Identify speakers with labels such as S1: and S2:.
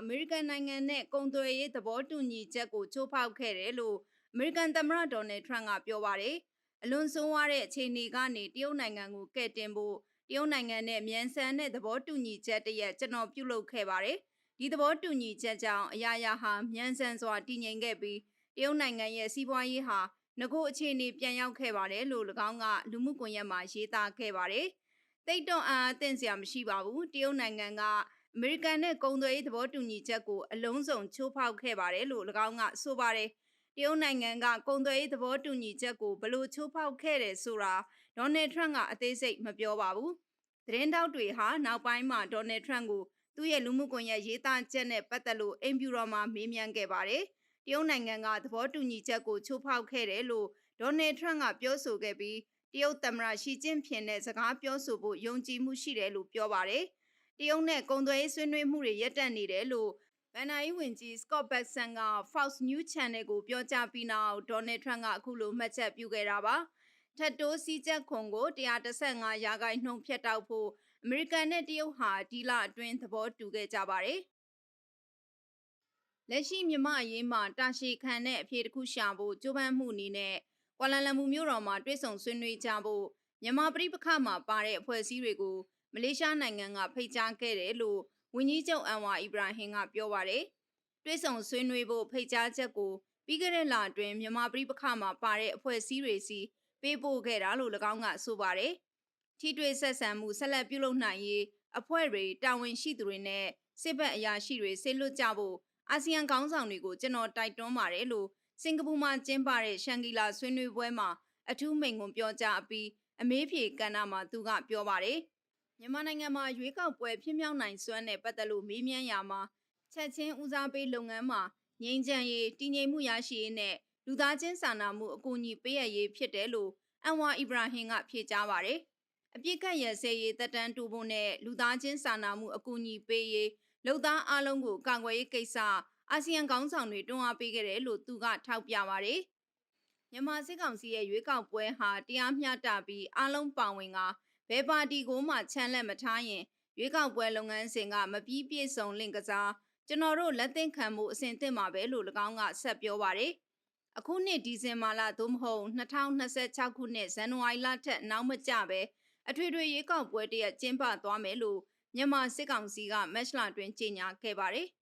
S1: အမေရိကန်နိုင်ငံနဲ့ကုန်သွယ်ရေးသဘောတူညီချက်ကိုချိုးဖောက်ခဲ့တယ်လို့အမေရိကန်သမ္မတဒေါ်နယ်ထရန့်ကပြောပါတယ်။အလွန်ဆိုးဝါးတဲ့အခြေအနေကနေတရုတ်နိုင်ငံကိုကဲ့တင်ဖို့တရုတ်နိုင်ငံနဲ့မြန်ဆန်တဲ့သဘောတူညီချက်တရက်ကျွန်တော်ပြုလုပ်ခဲ့ပါတယ်။ဒီသဘောတူညီချက်ကြောင့်အရာရာဟာမြန်ဆန်စွာတည်ငြိမ်ခဲ့ပြီးတရုတ်နိုင်ငံရဲ့စီးပွားရေးဟာငကိုအခြေအနေပြန်ရောက်ခဲ့ပါတယ်လို့၎င်းကလူမှုကွန်ရက်မှာရေးသားခဲ့ပါတယ်။တိတ်တော့အာအသင့်စရာမရှိပါဘူး။တရုတ်နိုင်ငံက အမေရိကန်နဲ့ကုန်သွယ်ရေးသဘောတူညီချက်ကိုအလုံးစုံချိုးဖောက်ခဲ့ပါတယ်လို့၎င်းကဆိုပါတယ်။တရုတ်နိုင်ငံကကုန်သွယ်ရေးသဘောတူညီချက်ကိုဘလို့ချိုးဖောက်ခဲ့တယ်ဆိုတာဒေါ်နယ်ထရန့်ကအသေးစိတ်မပြောပါဘူး။သတင်းတောက်တွေဟာနောက်ပိုင်းမှာဒေါ်နယ်ထရန့်ကိုသူ့ရဲ့လူမှုကွန်ရက်ရေးသားချက်နဲ့ပတ်သက်လို့အိမ်ဖြူတော်မှာမေးမြန်းခဲ့ပါတယ်။တရုတ်နိုင်ငံကသဘောတူညီချက်ကိုချိုးဖောက်ခဲ့တယ်လို့ဒေါ်နယ်ထရန့်ကပြောဆိုခဲ့ပြီးတရုတ်သမ္မတရှီကျင့်ဖျင်နဲ့စကားပြောဆိုဖို့ယုံကြည်မှုရှိတယ်လို့ပြောပါတယ်။ တရုတ်နဲ့ကုန်သွယ်ရေးဆွေးနွေးမှုတွေရပ်တန့်နေတယ်လို့ဗန်နာယီဝင်ကြီး Scott Bessent က Fox News Channel ကိုပြောကြားပြီးနောက်ဒေါ်နယ်ထရန့်ကအခုလိုမှတ်ချက်ပြုခဲ့တာပါ။ထပ်တိုးစီးချက်ခွန်ကို135ရာခိုင်နှုန်းဖြတ်တောက်ဖို့အမေရိကန်နဲ့တရုတ်ဟာဒီလအတွင်းသဘောတူခဲ့ကြပါတယ်။လက်ရှိမြမအရေးမှာတာရှည်ခံတဲ့အဖြေတစ်ခုရှာဖို့ကြိုးပမ်းမှုအနေနဲ့ကွာလာလမ်ပူမြို့တော်မှာတွေ့ဆုံဆွေးနွေးကြဖို့မြန်မာပြည်ပခါမှာပါတဲ့အဖွဲ့အစည်းတွေကို မလေးရှားနိုင်ငံကဖိတ်ကြားခဲ့တယ်လို့ဝန်ကြီးချုပ်အန်ဝါအီဘရာဟင်ကပြောပါတယ်။တွေ့ဆုံဆွေးနွေးဖို့ဖိတ်ကြားချက်ကိုပြီးခဲ့တဲ့လအတွင်းမြန်မာပြည်ပခါမှာပါတဲ့အဖွဲ့အစည်းတွေစီပေးပို့ခဲ့တာလို့၎င်းကဆိုပါတယ်။ထိတွေ့ဆက်ဆံမှုဆက်လက်ပြုလုပ်နိုင်ရေးအဖွဲ့တွေတာဝန်ရှိသူတွေနဲ့စစ်ဘက်အရာရှိတွေဆေလွတ်ကြဖို့အာဆီယံခေါင်းဆောင်တွေကိုကျွန်တော်တိုက်တွန်းပါတယ်လို့စင်ကာပူမှာကျင်းပတဲ့ရှန်ဂီလာဆွေးနွေးပွဲမှာအထူးမိန့်ခွန်းပြောကြားအပြီးအမေးဖြေကဏ္ဍမှာသူကပြောပါတယ် မြန်မာနိုင်ငံမှာရွေးကောက်ပွဲဖြစ်မြောက်နိုင်စွမ်းနဲ့ပတ်သက်လို့မေးမြန်းရာမှာချက်ချင်းဦးစားပေးလုပ်ငန်းမှာငြိမ်းချမ်းရေးတည်ငြိမ်မှုရရှိရေးနဲ့လူသားချင်းစာနာမှုအကူအညီပေးရရေးဖြစ်တယ်လို့အန်ဝါအီဘရာဟင်ကဖြေကြားပါတယ်။အပြစ်ကတ်ရစဲရေးတက်တန်းတူဖို့နဲ့လူသားချင်းစာနာမှုအကူအညီပေးရေးလုံသားအလုံးကိုကာကွယ်ရေးကိစ္စအာဆီယံခေါင်းဆောင်တွေတွန်းအားပေးခဲ့တယ်လို့သူကထောက်ပြပါတယ်။မြန်မာစစ်ကောင်စီရဲ့ရွေးကောက်ပွဲဟာတရားမျှတပြီးအလုံးပါဝင်က ဘယ်ပါတီကိုမှချမ်းလက်မထားရင်ရွေးကောက်ပွဲလုပ်ငန်းစဉ်ကမပြီးပြည့်စုံလင့်ကစားကျွန်တော်တို့လက်သင့်ခံမှုအစဉ်သင့်မှာပဲလို့၎င်းကဆက်ပြောပါတယ်။အခုနှစ်ဒီဇင်ဘာလသို့မဟုတ်2026ခုနှစ်ဇန်နဝါရီလထက်နောက်မကျပဲအထွေထွေရွေးကောက်ပွဲတရက်ကျင်းပသွားမယ်လို့မြန်မာစစ်ကောင်စီကမက်ရှလာတွင်ကြေညာခဲ့ပါတယ်။